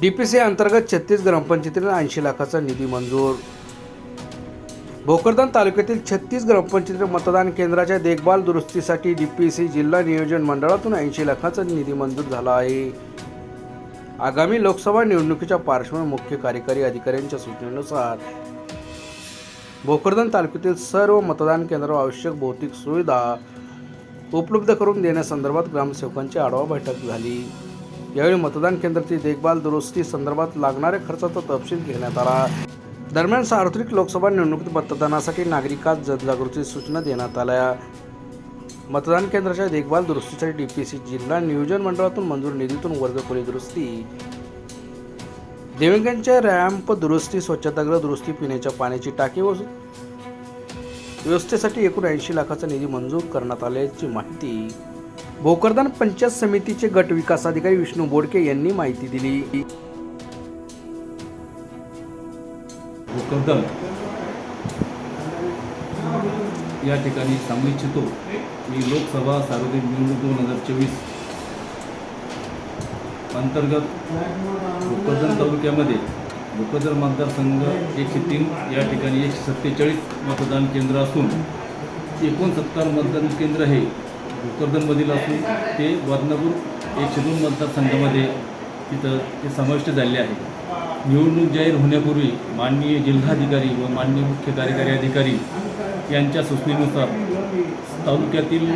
D P C अंतर्गत छत्तीस ग्रामपंचायतीला ऐंशी लाखाचा निधी मंजूर. भोकरदान तालुक्यातील छत्तीस ग्रामपंचायत मतदान केंद्राच्या देखभाल दुरुस्तीसाठी डी पी सी जिल्हा नियोजन मंडळातून ऐंशी लाखाचा निधी मंजूर झाला आहे. आगामी लोकसभा निवडणुकीच्या पार्श्वभूमीवर मुख्य कार्यकारी अधिकाऱ्यांच्या सूचनेनुसार भोकरदन तालुक्यातील सर्व मतदान केंद्रावर आवश्यक भौतिक सुविधा उपलब्ध करून देण्यासंदर्भात ग्रामसेवकांची आढावा बैठक झाली. यावेळी मतदान केंद्राची देखभाल दुरुस्ती संदर्भात लागणाऱ्या खर्चाचा तपशील घेण्यात आला. दरम्यान सार्वत्रिक लोकसभा निवडणुकीत मतदानासाठी नागरिकात जनजागृती सूचना देण्यात आल्या. मतदान केंद्राच्या देखभाल दुरुस्तीसाठी डीपीसी जिल्हा नियोजन मंडळातून मंजूर निधीतून वर्गखोली दुरुस्ती. देवेंगांच्या रॅम्प दुरुस्ती स्वच्छतागृह दुरुस्ती पिण्याच्या पाण्याची टाकी व व्यवस्थेसाठी एकूण ऐंशी लाखाचा निधी मंजूर करण्यात आल्याची माहिती भोकरदान पंचायत समितीचे गट विकास अधिकारी विष्णू बोडके यांनी माहिती दिली. भोकरदान या ठिकाणी सांगू इच्छितो की लोकसभा सार्वत्रिक निवडणूक दोन हजार चोवीस अंतर्गत भोकरदन तालुक्यामध्ये भोकरदन मतदारसंघ एकशे तीन या ठिकाणी एकशे सत्तेचाळीस मतदान केंद्र असून एकोणसत्तर मतदान केंद्र हे भोकरदनमधील असून ते वर्णपूर एकशे दोन मतदारसंघामध्ये तिथं ते समाविष्ट झाले आहे निवडणूक जाहीर होण्यापूर्वी माननीय जिल्हाधिकारी व माननीय मुख्य कार्यकारी अधिकारी यांच्या सूचनेनुसार तालुक्यातील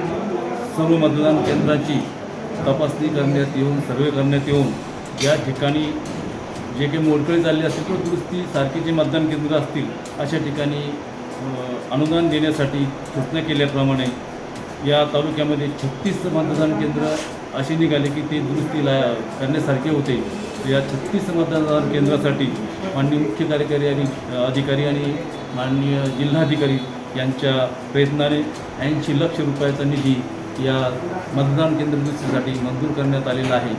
सर्व मतदान केंद्राची तपासणी करण्यात येऊन सर्वे करण्यात येऊन या ठिकाणी जे काही मोडकळी झाली असतील किंवा दुरुस्ती सारखी जे मतदान केंद्र असतील अशा ठिकाणी अनुदान देण्यासाठी सूचना केल्याप्रमाणे या तालुक्यामध्ये छत्तीस मतदान केंद्र असे निघाले की ते दुरुस्तीला करण्यासारखे होते. या छत्तीस मतदान केंद्रासाठी माननीय मुख्य कार्यकारी आणि अधिकारी आणि माननीय जिल्हाधिकारी यांच्या प्रयत्नाने ऐंशी लक्ष रुपयाचा निधी या मतदान केंद्र दुरुस्तीसाठी मंजूर करण्यात आलेला आहे.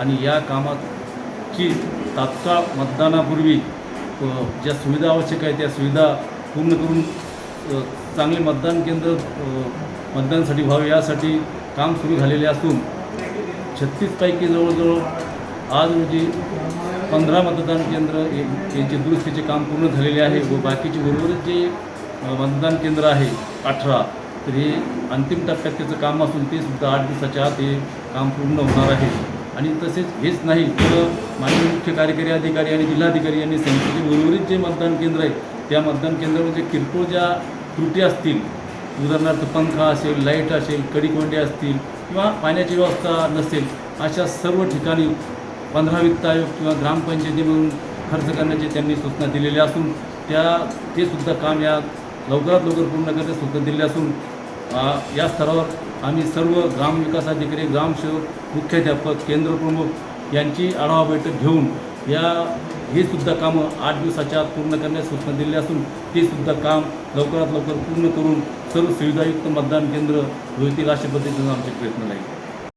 आणि या कामाची तात्काळ मतदानापूर्वी ज्या सुविधा आवश्यक आहे त्या सुविधा पूर्ण करून चांगले मतदान केंद्र मतदानासाठी व्हावे यासाठी काम सुरू झालेले असून छत्तीसपैकी जवळजवळ आज रोजी पंधरा मतदान केंद्र यांचे दुरुस्तीचे काम पूर्ण झालेले आहे व बाकीचे उर्वरित जे मतदान केंद्र आहे अठरा तर हे अंतिम टप्प्यात त्याचं काम असून ते सुद्धा आठ दिवसाच्या आत हे काम पूर्ण होणार आहे. आणि तसेच हेच नाही तर माननीय मुख्य कार्यकारी अधिकारी आणि जिल्हाधिकारी यांनी सांगितले की उर्वरित जे मतदान केंद्र आहे त्या मतदान केंद्रामध्ये किरकोळ ज्या त्रुटी असतील उदाहरणार्थ पंखा असेल लाइट असेल कडीकोंडे असतील किंवा पाण्याची व्यवस्था नसेल अशा सर्व ठिकाणी पंधरा वित्त आयोग किंवा ग्रामपंचायतीमधून खर्च करण्याची त्यांनी सूचना दिलेल्या असून त्या ते सुद्धा काम या लवकरात लवकर पूर्ण करण्यास सूचना दिलेल्या असून या स्तरावर आम्ही सर्व ग्रामविकास अधिकारी ग्रामसेवक मुख्याध्यापक केंद्रप्रमुख यांची आढावा बैठक घेऊन या हे सुद्धा कामं आठ दिवसाच्या आत पूर्ण करण्यास सूचना दिलेल्या असून ते सुद्धा काम लवकरात लवकर पूर्ण करून सर्व सुविधायुक्त मतदान केंद्र होतील अशा पद्धतीनं आमचे प्रयत्न राहील.